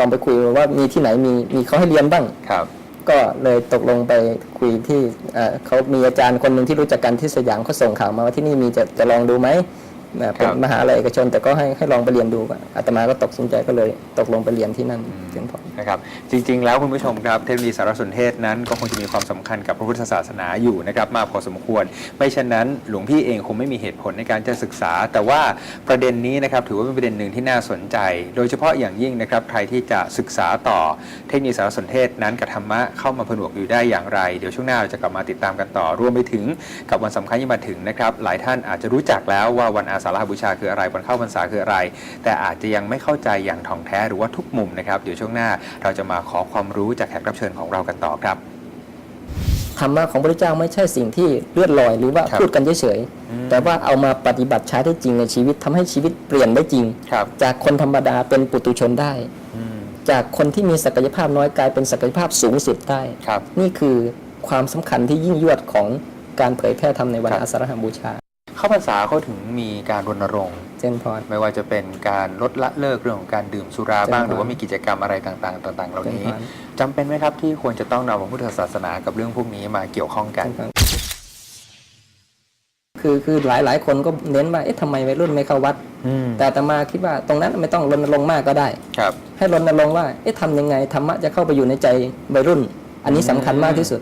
ลองไปคุยว่ามีที่ไหนมีมีเขาให้เรียนบ้าง ครับ ก็เลยตกลงไปคุยที่เอ่อเขามีอาจารย์คนหนึ่งที่รู้จักกันที่สยามเขาส่งข่าวมาว่าที่นี่มีจะจะลองดูไหม นะเป็นครับมหาลัยเอกชน แต่ก็ให้ให้ลองไปเรียนดูก็อาตมาก็ตกสินใจก็เลยตกลงไปเรียนที่นั่นเพียงพอนะครับจริง ๆ แล้วคุณผู้ชมครับเทคโนโลยีสารสนเทศนั้นก็คงจะมีความสำคัญกับพระพุทธศาสนาอยู่นะครับมากพอสมควร ไม่เช่นนั้นหลวงพี่เองคงไม่มีเหตุผลในการจะศึกษา แต่ว่าประเด็นนี้นะครับถือว่าเป็นประเด็นหนึ่งที่น่าสนใจ โดยเฉพาะอย่างยิ่งนะครับใครที่จะศึกษาต่อเทคโนโลยีสารสนเทศนั้นกับธรรมะเข้ามาผนวกอยู่ได้อย่างไรเดี๋ยวช่วงหน้าเราจะกลับมาติดตามกันต่อรวมไปถึงกับวันสำคัญที่มาถึงนะครับหลายท่านอาจจะรู้จักแล้วว่าวันอาสาฬหบูชาคืออะไรวันเข้าพรรษาคืออะไร แต่อาจจะยังไม่เข้าใจอย่างถ่องแท้หรือว่าทุกมุมนะครับเดี๋ยวช่วงหน้าเราจะมาขอความรู้จากแขกรับเชิญของเรากันต่อครับธรรมะของพระเจ้าไม่ใช่สิ่งที่เลื่อนลอยหรือว่าครับพูดกันเฉยอืมๆแต่ว่าเอามาปฏิบัติใช้ได้จริงในชีวิตทำให้ชีวิตเปลี่ยนได้จริงครับจากคนธรรมดาเป็นปุตุชนได้อืมจากคนที่มีศักยภาพน้อยกลายเป็นศักยภาพสูงสุดได้ครับนี่คือความสำคัญที่ยิ่งยวดของการเผยแพร่ธรรมในวันครับอาสาฬหบูชา เข้าพรรษาเขาถึงมีการรณรงค์ เจนพรไม่ว่าจะเป็นการลดละเลิกเรื่องของการดื่มสุราบ้าง ใช่ครับ หรือว่ามีกิจกรรมอะไรต่างๆ ต่างๆ เหล่านี้ใช่ครับจำเป็นไหมครับที่ควรจะต้องนำพระพุทธศาสนากับเรื่องพวกนี้มาเกี่ยวข้องกันคือคือหลายหลายคนก็เน้นว่าเอ๊ะทำไมวัยรุ่นไม่เข้าวัด อืมแต่อาตมาคิดว่าตรงนั้นไม่ต้องรณรงค์มากก็ได้ ครับ ให้รณรงค์ว่าเอ๊ะทำยังไงธรรมะจะเข้าไปอยู่ในใจวัยรุ่น อันนี้สำคัญมากที่สุด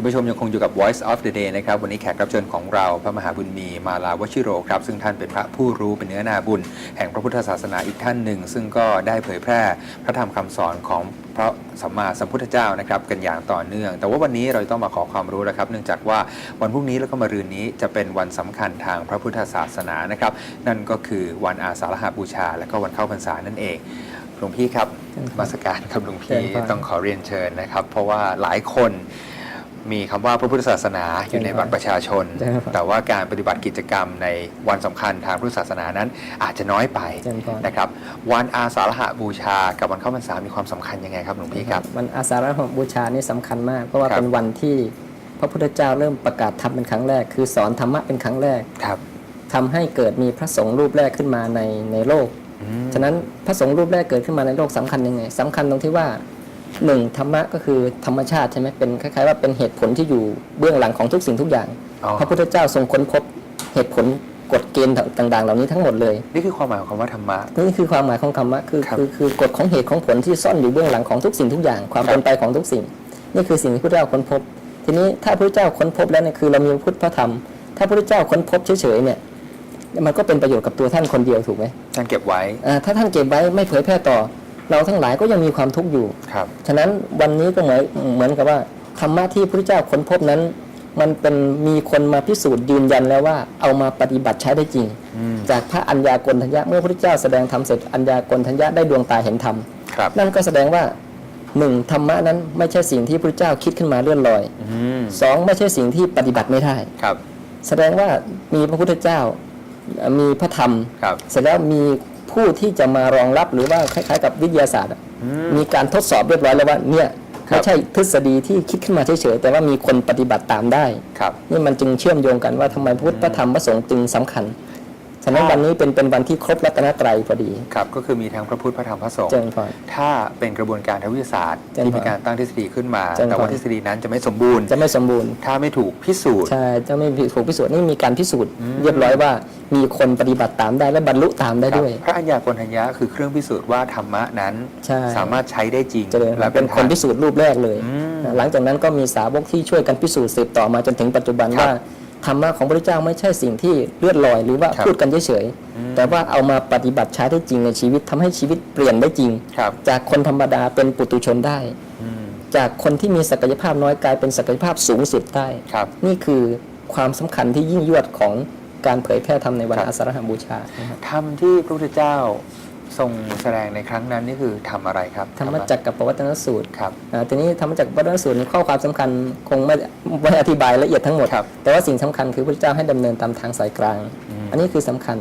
คุณผู้ชมยังคงอยู่กับ Voice of the Day นะครับ วันนี้แขกรับเชิญของเราพระมหาบุญมีมาลาวชิโรครับ ซึ่งท่านเป็นพระผู้รู้เป็นเนื้อนาบุญ แห่งพระพุทธศาสนาอีกท่านหนึ่ง ซึ่งก็ได้เผยแพร่พระธรรมคำสอนของพระสัมมาสัมพุทธเจ้านะครับกันอย่างต่อเนื่อง แต่ว่าวันนี้เราต้องมาขอความรู้แล้วครับ เนื่องจากว่าวันพรุ่งนี้แล้วก็มะรืนนี้จะเป็นวันสำคัญทางพระพุทธศาสนานะครับนั่นก็คือวันอาสาฬหบูชา และก็วันเข้าพรรษานั่นเองหลวงพี่ครับเชิญครับมาสการครับหลวงเชิพี่ญครับต้องขอเรียนเชิญนะครับ เพราะว่าหลายคน มีคำว่าพระพุทธศาสนาอยู่ในบัตรประชาชนเชิญครับแต่ว่าการปฏิบัติกิจกรรมในวันสำคัญทางพุทธศาสนานั้น อาจจะน้อยไปเชิญครับนะครับ วันอาสาฬหบูชา กับวันเข้าพรรษามีความสำคัญยังไงครับหลวงพี่ครับ วันอาสาฬหบูชานี่สำคัญมาก เพราะว่าครับเป็นวันที่พระพุทธเจ้าเริ่มประกาศธรรมเป็นครั้งแรก คือสอนธรรมะเป็นครั้งแรกครับทำให้เกิดมีพระสงฆ์รูปแรกขึ้นมาในในโลกอืมฉะนั้นพระสงฆ์รูปแรกเกิดขึ้นมาในโลกสำคัญยังไงสำคัญตรงที่ว่า หนึ่งธรรมะก็คือธรรมชาติใช่ไหมเป็นคล้ายๆว่าเป็นเหตุผลที่อยู่เบื้องหลังของทุกสิ่งทุกอย่าง อ๋อ พระพุทธเจ้าทรงค้นพบเหตุผลกฎเกณฑ์ต่างๆ เหล่านี้ทั้งหมดเลย นี่คือความหมายของคำว่าธรรมะ นี่คือความหมายของธรรมะคือครับคือคือกฎของเหตุของผลที่ซ่อนอยู่เบื้องหลังของทุกสิ่งทุกอย่าง ความครับ เป็นไปของทุกสิ่ง นี่คือสิ่งที่พระเจ้าค้นพบ ทีนี้ถ้าพระเจ้าค้นพบแล้วเนี่ยคือเรามีพระพุทธพระธรรม ถ้าพระเจ้าค้นพบเฉยๆเนี่ยมันก็เป็นประโยชน์กับตัวท่านคนเดียวถูกไหม ท่านเก็บไว้ อ่าถ้าท่านเก็บไว้ไม่เผยแพร่ต่อ เราทั้งหลายก็ยังมีความทุกข์อยู่ ครับ ฉะนั้นวันนี้ก็เหมือนเหมือนกับว่าธรรมะที่พระเจ้าค้นพบนั้น มันเป็นมีคนมาพิสูจน์ยืนยันแล้วว่าเอามาปฏิบัติใช้ได้จริง อืม จากพระอัญญากลทัญญะเมื่อพระเจ้าแสดงธรรมเสร็จอัญญากลทัญญะได้ดวงตาเห็นธรรม ครับ นั่นก็แสดงว่าหนึ่งธรรมะนั้นไม่ใช่สิ่งที่พระเจ้าคิดขึ้นมาเลื่อนลอยอืม สองไม่ใช่สิ่งที่ปฏิบัติไม่ได้ ครับ แสดงว่ามีพระพุทธเจ้าเอ่อมีพระธรรม ครับ เสร็จแล้วมี ผู้ที่จะมารองรับหรือว่าคล้ายๆ กับวิทยาศาสตร์อะอืมมีการทดสอบเรียบร้อยแล้วว่าเนี่ยครับ ไม่ใช่ทฤษฎีที่คิดขึ้นมาเฉยๆแต่ว่ามีคนปฏิบัติตามได้ ครับ นี่มันจึงเชื่อมโยงกันว่าทำไมพระพุทธพระธรรมพระสงฆ์จึงสำคัญ ฉะนั้นอ๋อวันนี้เป็นเป็นวันที่ครบรัตนตรัยพอดีครับก็คือมีทั้งพระพุทธพระธรรมพระสงฆ์เจริญพร ถ้าเป็นกระบวนการทางวิทยาศาสตร์เจริญพรที่มีการตั้งทฤษฎีขึ้นมา เจริญพร แต่ว่าทฤษฎีนั้นจะไม่สมบูรณ์ จะไม่สมบูรณ์ถ้าไม่ถูกพิสูจน์ ใช่จะไม่ถูกพิสูจน์นี่มีการพิสูจน์อืม เรียบร้อยว่ามีคนปฏิบัติตามได้และบรรลุตามได้ครับด้วย พระอัญญากลทัญญะคือเครื่องพิสูจน์ว่าธรรมะนั้น ใช่ สามารถใช้ได้จริงเจริญพรและเป็นคนพิทางสูจน์รูปแรกเลย อืม หลังจากนั้นก็มีสาวกที่ช่วยกันพิสูจน์สืบต่อมาจนถึงปัจจุบันครับ ว่า ธรรมะของพระเจ้าไม่ใช่สิ่งที่เลื่อนลอย หรือว่าครับพูดกันเฉยอืมๆแต่ว่าเอามาปฏิบัติใช้ได้จริงในชีวิตทำให้ชีวิตเปลี่ยนได้จริง ครับ จากคนธรรมดาเป็นปุตุชนได้ อืมจากคนที่มีศักยภาพน้อยกลายเป็นศักยภาพสูงสุดได้ ครับ นี่คือความสำคัญที่ยิ่งยวดของการเผยแพร่ธรรมในวันครับ อาสาฬหบูชานะครับ ธรรมที่พระพุทธเจ้า ทรงแสดงในครั้งนั้นนี่คือทำอะไรครับธรรมจักรกับปวัตนสูตรครับ อ่าทีนี้ธรรมจักรกับปวัตนสูตรข้อความสำคัญคงไม่ไม่อธิบายละเอียดทั้งหมด ครับแต่ว่าสิ่งสำคัญคือพระเจ้าให้ดำเนินตามทางสายกลาง อืม อันนี้คือสำคัญ